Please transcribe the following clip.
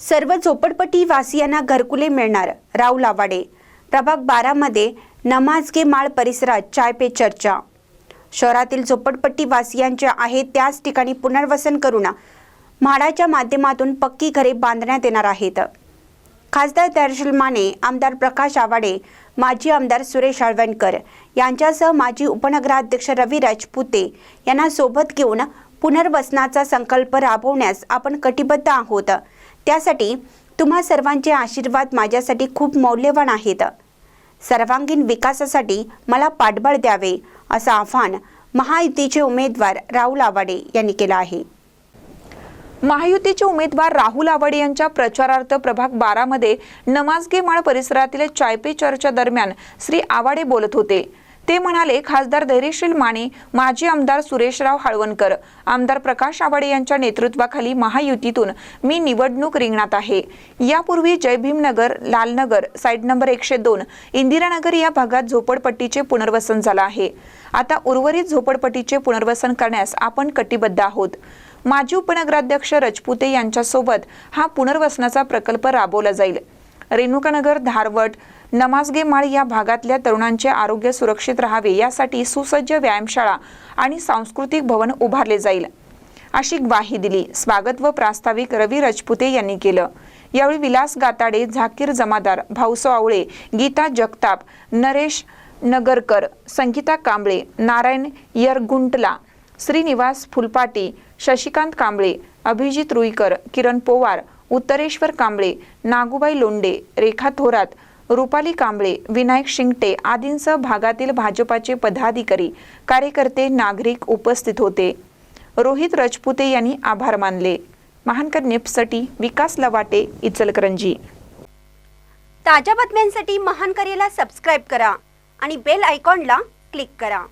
सर्व झोपडपट्टी वासियांना घरकुले मिळणार. राहुल लावाडे प्रभाग बारामध्ये नमाजगे माळ परिसरात चाय पे चर्चा. शहरातील झोपडपट्टी वासियांच्या आहे त्याच ठिकाणी पुनर्वसन करून म्हाडाच्या माध्यमातून पक्की घरे बांधण्यात येणार आहेत. खासदार दर्शल माने आमदार प्रकाश आवाडे माजी आमदार सुरेश आळवणकर यांच्यासह माजी उपनगराध्यक्ष रवी राजपुते यांना सोबत घेऊन पुनर्वसनाचा संकल्प राबवण्यास आपण कटिबद्ध आहोत. त्यासाठी तुम्हा सर्वांचे आशीर्वाद माझ्यासाठी खूप मौल्यवान आहेत. सर्वांगीण विकासासाठी मला पाठबळ द्यावे असं आव्हान महायुतीचे उमेदवार राहुल आवाडे यांनी केलं आहे. महायुतीचे उमेदवार राहुल आवाडे यांच्या प्रचारार्थ प्रभाग बारामध्ये नमाजगे माळ परिसरातील चायपे चर्चा दरम्यान श्री आवाडे बोलत होते. ते म्हणाले खासदार धैर्यशील माने माजी आमदार सुरेशराव हाळवणकर आमदार प्रकाश आवाडे यांच्या नेतृत्वाखाली महायुतीतून मी निवडणूक रिंगणात आहे. यापूर्वी जयभीमनगर लालनगर साईड नंबर एकशे दोन इंदिरानगर या भागात झोपडपट्टीचे पुनर्वसन झालं आहे. आता उर्वरित झोपडपट्टीचे पुनर्वसन करण्यास आपण कटिबद्ध आहोत. माजी उपनगराध्यक्ष रजपुते यांच्यासोबत हा पुनर्वसनाचा प्रकल्प राबवला जाईल. रेणुकानगर धारवट नमाजगे माळ या भागातल्या तरुणांचे आरोग्य सुरक्षित राहावे यासाठी सुसज्ज व्यायामशाळा आणि सांस्कृतिक भवन उभारले जाईल. अशी ग्वाही दिली. स्वागत व प्रास्ताविक रवी रजपुते यांनी केलं. यावेळी विलास गाताडे झाकीर जमादार भाऊसो आवळे गीता जगताप नरेश नगरकर संगीता कांबळे नारायण यरगुंटला श्रीनिवास फुलपाटी शशिकांत कांबळे अभिजित रुईकर किरण पोवार उत्तरेश्वर कांबळे नागूबाई लोंडे रेखा थोरात रुपाली कांबळे विनायक शिंगटे आदींसह भागातील भाजपाचे पदाधिकारी कार्यकर्ते नागरिक उपस्थित होते. रोहित रजपुते यांनी आभार मानले. महानकर निप्ससाठी विकास लवाटे इचलकरंजी. ताज्या बातम्यांसाठी महानकरेला सबस्क्राईब करा आणि बेल आयकॉनला क्लिक करा.